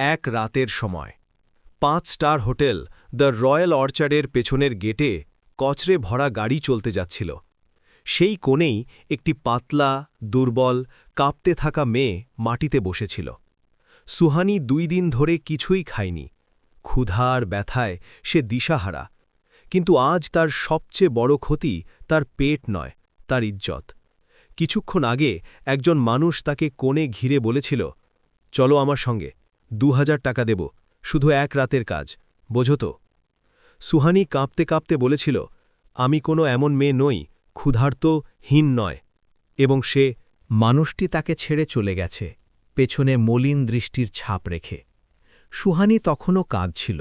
এক রাতের সময়। পাঁচ স্টার হোটেল দ্য রয়্যাল অর্চার্ডের পেছনের গেটে কচরে ভরা গাড়ি চলতে যাচ্ছিল। সেই কোণেই একটি পাতলা, দুর্বল, কাঁপতে থাকা মেয়ে মাটিতে বসেছিল। সুহানি দুই দিন ধরে কিছুই খায়নি। ক্ষুধার ব্যথায় সে দিশাহারা। কিন্তু আজ তার সবচেয়ে বড় ক্ষতি তার পেট নয়, তার ইজ্জত। কিছুক্ষণ আগে একজন মানুষ তাকে কোণে ঘিরে বলেছিল, চলো আমার সঙ্গে। দু হাজার টাকা দেব, শুধু এক রাতের কাজ, বোঝো তো। সুহানি কাঁপতে কাঁপতে বলেছিল, আমি কোনো এমন মেয়ে নই, ক্ষুধার্ত, হীন নয়। এবং সে মানুষটি তাকে ছেড়ে চলে গেছে, পেছনে মলিন দৃষ্টির ছাপ রেখে। সুহানি তখনও কাঁদছিল।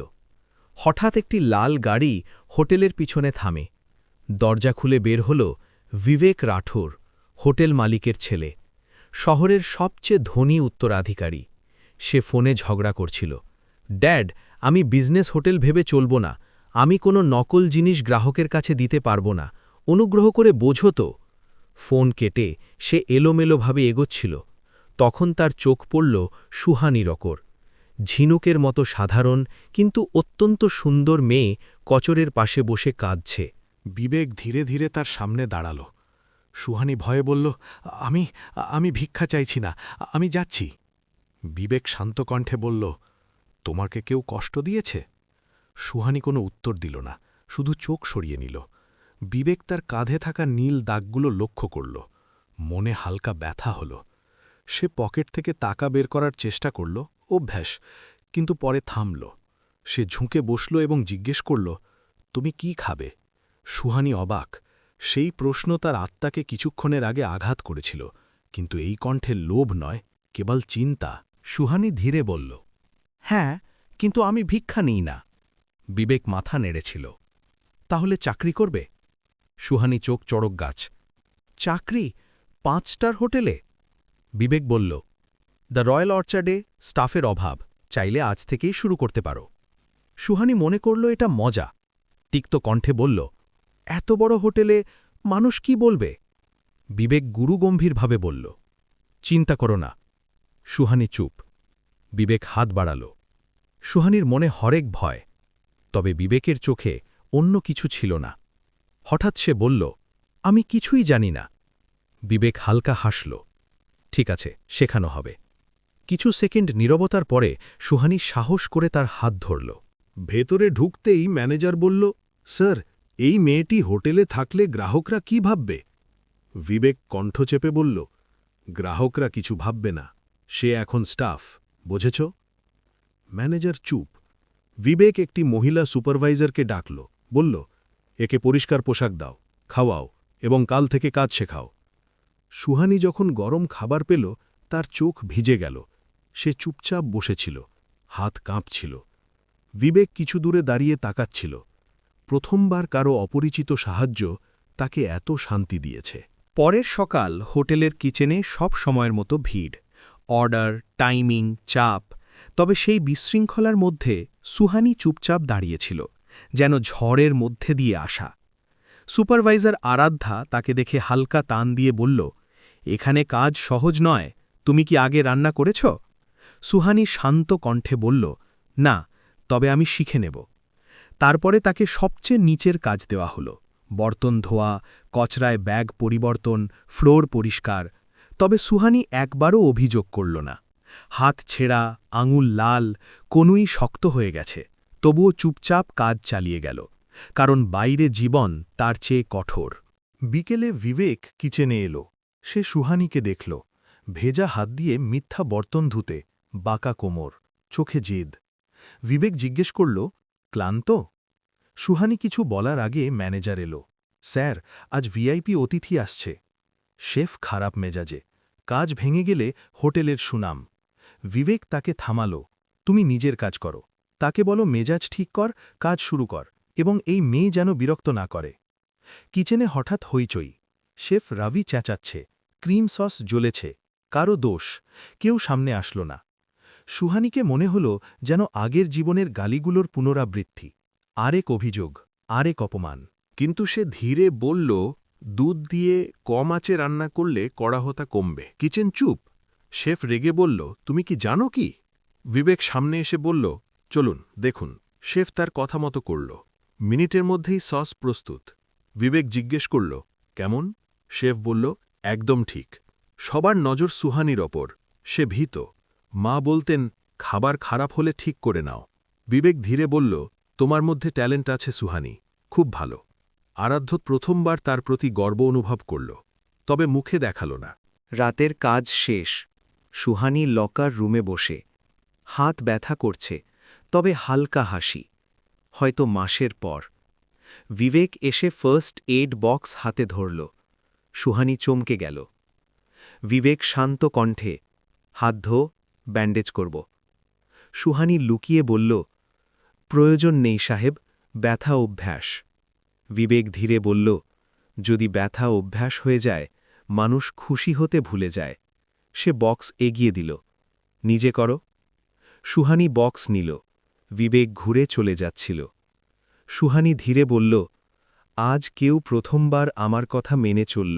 হঠাৎ একটি লাল গাড়ি হোটেলের পিছনে থামে। দরজা খুলে বের হল বিবেক রাঠোর, হোটেল মালিকের ছেলে। শহরের সবচেয়ে ধনী উত্তরাধিকারী। সে ফোনে ঝগড়া করছিল। ড্যাড, আমি বিজনেস হোটেল ভেবে চলব না। আমি কোনো নকল জিনিস গ্রাহকের কাছে দিতে পারব না। অনুগ্রহ করে বোঝো তো। ফোন কেটে সে এলোমেলোভাবে এগোচ্ছিল। তখন তার চোখ পড়ল সুহানির অকর ঝিনুকের মতো সাধারণ কিন্তু অত্যন্ত সুন্দর মেয়ে কচরের পাশে বসে কাঁদছে। বিবেক ধীরে ধীরে তার সামনে দাঁড়াল। সুহানি ভয়ে বলল, আমি আমি ভিক্ষা চাইছি না। আমি যাচ্ছি। বিবেক শান্ত কণ্ঠে বলল, তোমাকে কেউ কষ্ট দিয়েছে? সুহানি কোনো উত্তর দিল না, শুধু চোখ সরিয়ে নিল। বিবেক তার কাঁধে থাকা নীল দাগগুলো লক্ষ্য করল। মনে হালকা ব্যথা হল। সে পকেট থেকে টাকা বের করার চেষ্টা করল, অভ্যাস, কিন্তু পরে থামল। সে ঝুঁকে বসল এবং জিজ্ঞেস করল, তুমি কি খাবে? সুহানি অবাক। সেই প্রশ্ন তার আত্মাকে কিছুক্ষণের আগে আঘাত করেছিল, কিন্তু এই কণ্ঠে লোভ নয়, কেবল চিন্তা। সুহানি ধীরে বলল হ্যাঁ কিন্তু আমি ভিক্ষা নিই না। বিবেক মাথা নেড়েছিল, তাহলে চাকরি করবে? সুহানি চোখ চড়ক গাছ, চাকরি? পাঁচ স্টার হোটেলে? বিবেক বলল, দ্য রয়্যাল অর্চার্ডে স্টাফের অভাব, চাইলে আজ থেকেই শুরু করতে পারো। সুহানি মনে করল, এটা মজা। তিক্ত কণ্ঠে বলল, এত বড় হোটেলে মানুষ কি বলবে? বিবেক গুরুগম্ভীরভাবে বলল, চিন্তা করো না। সুহানি চুপ বিবেক হাত বাড়াল। সুহানির মনে হরেক ভয়, তবে বিবেকের চোখে অন্য কিছু ছিল না। হঠাৎ সে বলল, আমি কিছুই জানি না। বিবেক হালকা হাসল, ঠিক আছে শেখানো হবে। কিছু সেকেন্ড নীরবতার পরে সুহানি সাহস করে তার হাত ধরল। ভেতরে ঢুকতেই ম্যানেজার বলল, স্যার, এই মেয়েটি হোটেলে থাকলে গ্রাহকরা কি ভাববে? বিবেক কণ্ঠ চেপে বলল, গ্রাহকরা কিছু ভাববে না, সে এখন স্টাফ। বুঝেছ? ম্যানেজার চুপ। বিবেক একটি মহিলা সুপারভাইজারকে ডাকল। বলল, একে পরিষ্কার পোশাক দাও, খাওয়াও এবং কাল থেকে কাজ শেখাও। সুহানি যখন গরম খাবার পেল, তার চোখ ভিজে গেল। সে চুপচাপ বসেছিল, হাত কাঁপছিল। বিবেক কিছু দূরে দাঁড়িয়ে তাকাচ্ছিল। প্রথমবার কারও অপরিচিত সাহায্য তাকে এত শান্তি দিয়েছে। পরের সকাল হোটেলের কিচেনে সব সময়ের মতো ভিড়। অর্ডার, টাইমিং, চাপ, তবে সেই বিশৃঙ্খলার মধ্যে সুহানি চুপচাপ দাঁড়িয়েছিল, যেন ঝড়ের মধ্যে দিয়ে আসা। সুপারভাইজার আরাধ্যা তাকে দেখে হালকা তান দিয়ে বলল, এখানে কাজ সহজ নয়, তুমি কি আগে রান্না করেছ? সুহানি শান্ত কণ্ঠে বলল, না, তবে আমি শিখে নেব। তারপরে তাকে সবচেয়ে নিচের কাজ দেওয়া হলো, বর্তন ধোয়া, কচরায় ব্যাগ পরিবর্তন, ফ্লোর পরিষ্কার তবে সুহানি একবারও অভিযোগ করল না। হাত ছেঁড়া, আঙুল লাল, কোনুই শক্ত হয়ে গেছে। তবুও চুপচাপ কাজ চালিয়ে গেল, কারণ বাইরে জীবন তার চেয়ে কঠোর। বিকেলে বিবেক কিচেনে এলো। সে সুহানিকে দেখল। ভেজা হাত দিয়ে মিথ্যা বর্তন ধুতে বাঁকা কোমর, চোখে জেদ। বিবেক জিজ্ঞেস করল, ক্লান্ত? সুহানি কিছু বলার আগে ম্যানেজার এলো, স্যার, আজ ভিআইপি অতিথি আসছে। শেফ খারাপ মেজাজে কাজ ভেঙে গেলে হোটেলের সুনাম। বিবেক তাকে থামাল, তুমি নিজের কাজ করো। তাকে বলো মেজাজ ঠিক কর, কাজ শুরু কর, এবং এই মেয়ে যেন বিরক্ত না করে। কিচেনে হঠাৎ হইচই। শেফ রাভি চেঁচাচ্ছে, ক্রিম সস জ্বলেছে, কারও দোষ, কেউ সামনে আসল না। সুহানিকে মনে হল যেন আগের জীবনের গালিগুলোর পুনরাবৃত্তি। আরেক অভিযোগ, আরেক অপমান। কিন্তু সে ধীরে বলল দুধ দিয়ে কম আঁচে রান্না করলে কড়াহতা কমবে। কিচেন চুপ। শেফ রেগে বলল, তুমি কি জানো কি? বিবেক সামনে এসে বলল, চলুন, দেখুন। শেফ তার কথা মতো করল। মিনিটের মধ্যেই সস প্রস্তুত। বিবেক জিজ্ঞেস করল, কেমন? শেফ বলল, একদম ঠিক। সবার নজর সুহানির ওপর। সে ভীত। মা বলতেন, খাবার খারাপ হলে ঠিক করে নাও। বিবেক ধীরে বলল, তোমার মধ্যে ট্যালেন্ট আছে সুহানি। খুব ভালো। আরাধ্য প্রথমবার তার প্রতি গর্ব অনুভব করল, তবে মুখে দেখাল না। রাতের কাজ শেষ। সুহানি লকার রুমে বসে। হাত ব্যথা করছে, তবে হালকা হাসি। হয়তো মাসের পর। বিবেক এসে ফার্স্ট এইড বক্স হাতে ধরল। সুহানি চমকে গেল। বিবেক শান্ত কণ্ঠে, হাত ধো ব্যান্ডেজ করব। সুহানি লুকিয়ে বলল, প্রয়োজন নেই সাহেব, ব্যথা অভ্যাস। বিবেক ধীরে বলল, যদি ব্যথা অভ্যাস হয়ে যায়, মানুষ খুশি হতে ভুলে যায়। সে বক্স এগিয়ে দিল, নিজে করো। সুহানি বক্স নিল, বিবেক ঘুরে চলে যাচ্ছিল। সুহানি ধীরে বলল, আজ কেউ প্রথমবার আমার কথা মেনে চলল,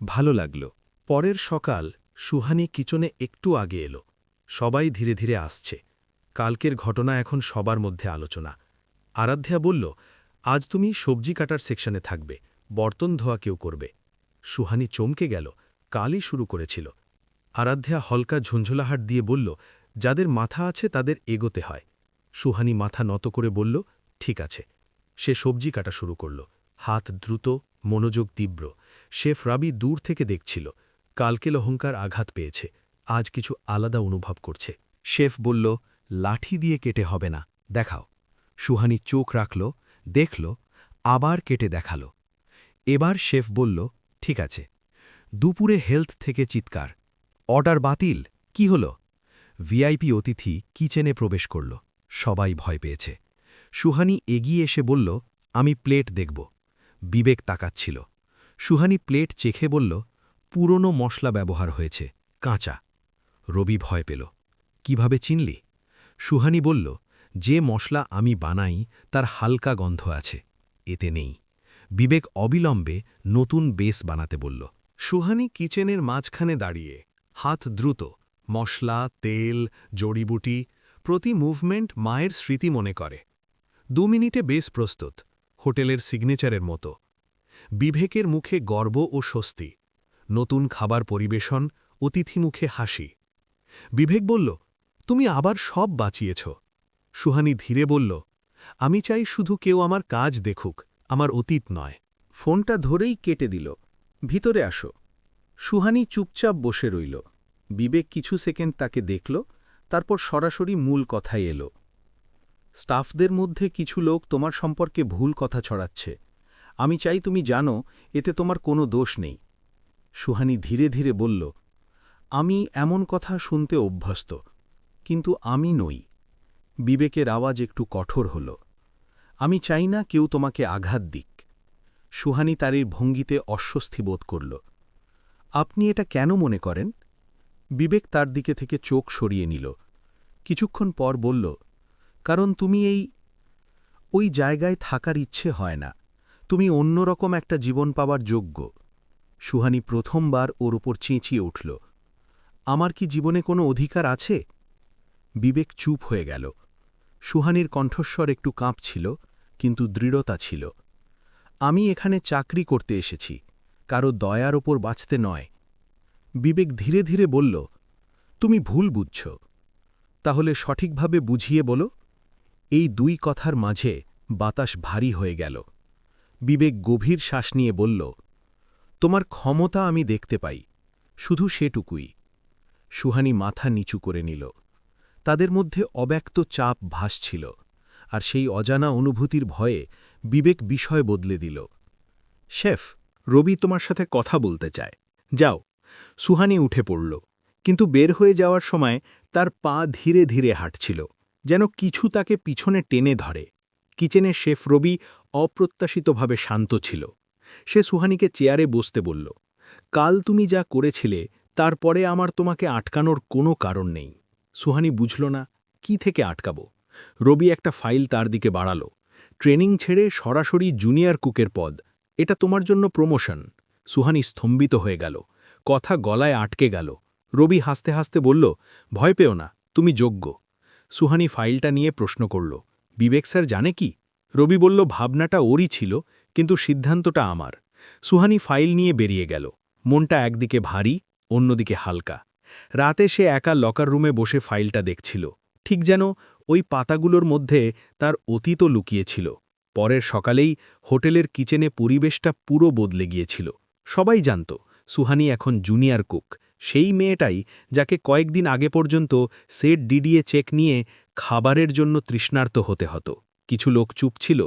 ভালো লাগল। পরের সকাল, সুহানি কিচনে একটু আগে এলো, সবাই ধীরে ধীরে আসছে। কালকের ঘটনা এখন সবার মধ্যে আলোচনা। আরাধ্যা বলল আজ তুমি সবজি কাটার সেকশনে থাকবে, বর্তন ধোয়া কেউ করবে। সুহানি চমকে গেল, কালই শুরু করেছিল। আরাধ্যা হলকা ঝুঞ্ঝুলাহাট দিয়ে বলল, যাদের মাথা আছে তাদের এগোতে হয়। সুহানি মাথা নত করে বলল, ঠিক আছে। সে সবজি কাটা শুরু করল। হাত দ্রুত, মনোযোগ তীব্র। শেফ রাবি দূর থেকে দেখছিল, কালকেল অহংকার আঘাত পেয়েছে, আজ কিছু আলাদা অনুভব করছে। শেফ বলল, লাঠি দিয়ে কেটে হবে না, দেখাও। সুহানি চোখ রাখল দেখল, আবার কেটে দেখাল। এবার শেফ বলল, ঠিক আছে। দুপুরে হেলথ থেকে চিৎকার। অর্ডার বাতিল, কি হল? ভিআইপি অতিথি কিচেনে প্রবেশ করল। সবাই ভয় পেয়েছে। সুহানি এগিয়ে এসে বলল, আমি প্লেট দেখব। বিবেক তাকাচ্ছিল। সুহানি প্লেট চেখে বলল, পুরনো মশলা ব্যবহার হয়েছে, কাঁচা। রবি ভয় পেল। কীভাবে চিনলি? সুহানি বলল যে মশলা আমি বানাই, তার হালকা গন্ধ আছে। এতে নেই। বিবেক অবিলম্বে নতুন বেস বানাতে বলল, সুহানি কিচেনের মাঝখানে দাঁড়িয়ে হাত দ্রুত, মশলা, তেল, জড়িবুটি প্রতি মুভমেন্ট মায়ের স্মৃতি মনে করে। দু মিনিটে বেশ প্রস্তুত, হোটেলের সিগনেচারের মতো। বিবেকের মুখে গর্ব ও স্বস্তি, নতুন খাবার পরিবেশন, অতিথি মুখে হাসি। বিবেক বলল, তুমি আবার সব বাঁচিয়েছ। সুহানি ধীরে বলল, আমি চাই শুধু কেউ আমার কাজ দেখুক, আমার অতীত নয়। ফোনটা ধরেই কেটে দিল। ভিতরে আসো। সুহানি চুপচাপ বসে রইল। বিবেক কিছু সেকেন্ড তাকে দেখল, তারপর সরাসরি মূল কথায় এলো, স্টাফদের মধ্যে কিছু লোক তোমার সম্পর্কে ভুল কথা ছড়াচ্ছে। আমি চাই তুমি জানো, এতে তোমার কোনো দোষ নেই। সুহানি ধীরে ধীরে বলল, আমি এমন কথা শুনতে অভ্যস্ত, কিন্তু আমি নই। বিবেকের আওয়াজ একটু কঠোর হল। আমি চাই না কেউ তোমাকে আঘাত দিক। সুহানি তারির ভঙ্গিতে অস্বস্তি বোধ করল। আপনি এটা কেন মনে করেন? বিবেক তার দিকে থেকে চোখ সরিয়ে নিল। কিছুক্ষণ পর বলল, কারণ তুমি এই, ওই জায়গায় থাকার ইচ্ছে হয় না। তুমি অন্যরকম একটা জীবন পাওয়ার যোগ্য। সুহানি প্রথমবার ওর উপর চেঁচিয়ে উঠল, আমার কি জীবনে কোনো অধিকার আছে? বিবেক চুপ হয়ে গেল। সুহানির কণ্ঠস্বর একটু কাঁপছিল, কিন্তু দৃঢ়তা ছিল। আমি এখানে চাকরি করতে এসেছি, কারও দয়ার ওপর বাঁচতে নয়। বিবেক ধীরে ধীরে বলল, তুমি ভুল বুঝছ। তাহলে সঠিকভাবে বুঝিয়ে বলো। এই দুই কথার মাঝে বাতাস ভারী হয়ে গেল। বিবেক গভীর শ্বাস নিয়ে বলল, তোমার ক্ষমতা আমি দেখতে পাই, শুধু সেটুকুই। সুহানি মাথা নিচু করে নিল। তাদের মধ্যে অব্যক্ত চাপ ভাসছিল আর সেই অজানা অনুভূতির ভয়ে বিবেক বিষয় বদলে দিল। শেফ, রবি তোমার সাথে কথা বলতে চায়। যাও। সুহানি উঠে পড়ল, কিন্তু বের হয়ে যাওয়ার সময় তার পা ধীরে ধীরে হাঁটছিল, যেন কিছু তাকে পিছনে টেনে ধরে। কিচেনে শেফ রবি অপ্রত্যাশিতভাবে শান্ত ছিল। সে সুহানিকে চেয়ারে বসতে বলল, কাল তুমি যা করেছিলে, তারপরে আমার তোমাকে আটকানোর কোনো কারণ নেই। সুহানি বুঝল না, কি থেকে আটকাব? রবি একটা ফাইল তার দিকে বাড়াল। ট্রেনিং ছেড়ে সরাসরি জুনিয়র কুকের পদ। এটা তোমার জন্য প্রমোশন। সুহানি স্তম্ভিত হয়ে গেল। কথা গলায় আটকে গেল। রবি হাসতে হাসতে বলল, ভয় পেও না, তুমি যোগ্য। সুহানি ফাইলটা নিয়ে প্রশ্ন করল, বিবেক স্যার জানে কি? রবি বলল, ভাবনাটা ওরই ছিল, কিন্তু সিদ্ধান্তটা আমার। সুহানি ফাইল নিয়ে বেরিয়ে গেল। মনটা একদিকে ভারী, অন্যদিকে হালকা। রাতে সে একা লকার রুমে বসে ফাইলটা দেখছিল। ঠিক যেন ওই পাতাগুলোর মধ্যে তার অতীতও লুকিয়েছিল। পরের সকালেই হোটেলের কিচেনে পরিবেশটা পুরো বদলে গিয়েছিল। সবাই জানত, সুহানি এখন জুনিয়র কুক সেই মেয়েটাই যাকে কয়েকদিন আগে পর্যন্ত সেট ডিডিএ চেক নিয়ে খাবারের জন্য তৃষ্ণার্ত হতে হতো। কিছু লোক চুপ ছিল,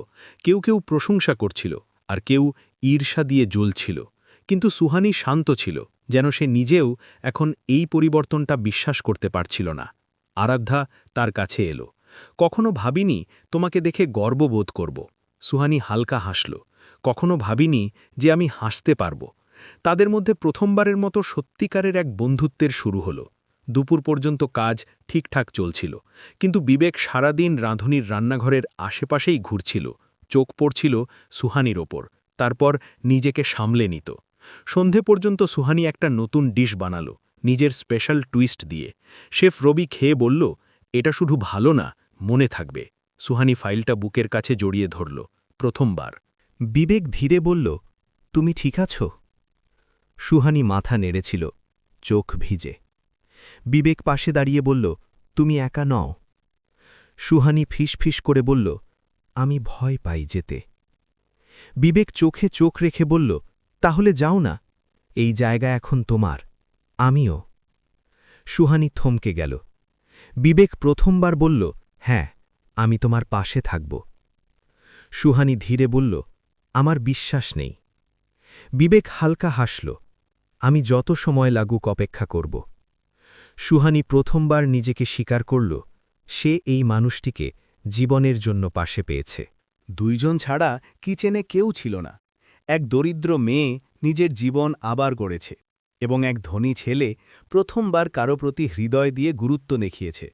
কেউ কেউ প্রশংসা করছিল, আর কেউ ঈর্ষা দিয়ে জ্বলছিল। কিন্তু সুহানি শান্ত ছিল, যেন সে নিজেও এখন এই পরিবর্তনটা বিশ্বাস করতে পারছিল না। আরাধ্যা তার কাছে এলো, কখনো ভাবিনি তোমাকে দেখে গর্ববোধ করব? সুহানি হালকা হাসল, কখনো ভাবিনি যে আমি হাসতে পারব? তাদের মধ্যে প্রথমবারের মতো সত্যিকারের এক বন্ধুত্বের শুরু হলো। দুপুর পর্যন্ত কাজ ঠিকঠাক চলছিল, কিন্তু বিবেক সারাদিন রাঁধুনির রান্নাঘরের আশেপাশেই ঘুরছিল, চোখ পড়ছিল সুহানির ওপর, তারপর নিজেকে সামলে নিত। সন্ধে পর্যন্ত সুহানি একটা নতুন ডিশ বানালো, নিজের স্পেশাল টুইস্ট দিয়ে। শেফ রবি খেয়ে বলল, এটা শুধু ভালো না, মনে থাকবে। সুহানি ফাইলটা বুকের কাছে জড়িয়ে ধরল, প্রথমবার। বিবেক ধীরে বলল, তুমি ঠিক আছো? সুহানি মাথা নেড়েছিল চোখ ভিজে। বিবেক পাশে দাঁড়িয়ে বলল, তুমি একা নও। সুহানি ফিস করে বলল, আমি ভয় পাই যেতে। বিবেক চোখে চোখ রেখে বলল তাহলে যাও না, এই জায়গা এখন তোমার, আমিও। সুহানি থমকে গেল। বিবেক প্রথমবার বলল হ্যাঁ আমি তোমার পাশে থাকব। সুহানি ধীরে বলল, আমার বিশ্বাস নেই। বিবেক হালকা হাসল, আমি যত সময় লাগুক অপেক্ষা করব। সুহানি প্রথমবার নিজেকে স্বীকার করল, সে এই মানুষটিকে জীবনের জন্য পাশে পেয়েছে। দুইজন ছাড়া কিচেনে কেউ ছিল না। এক দরিদ্র মেয়ে নিজের জীবন আবার গড়েছে এবং এক ধনী ছেলে প্রথমবার কারও প্রতি হৃদয় দিয়ে গুরুত্ব দেখিয়েছে।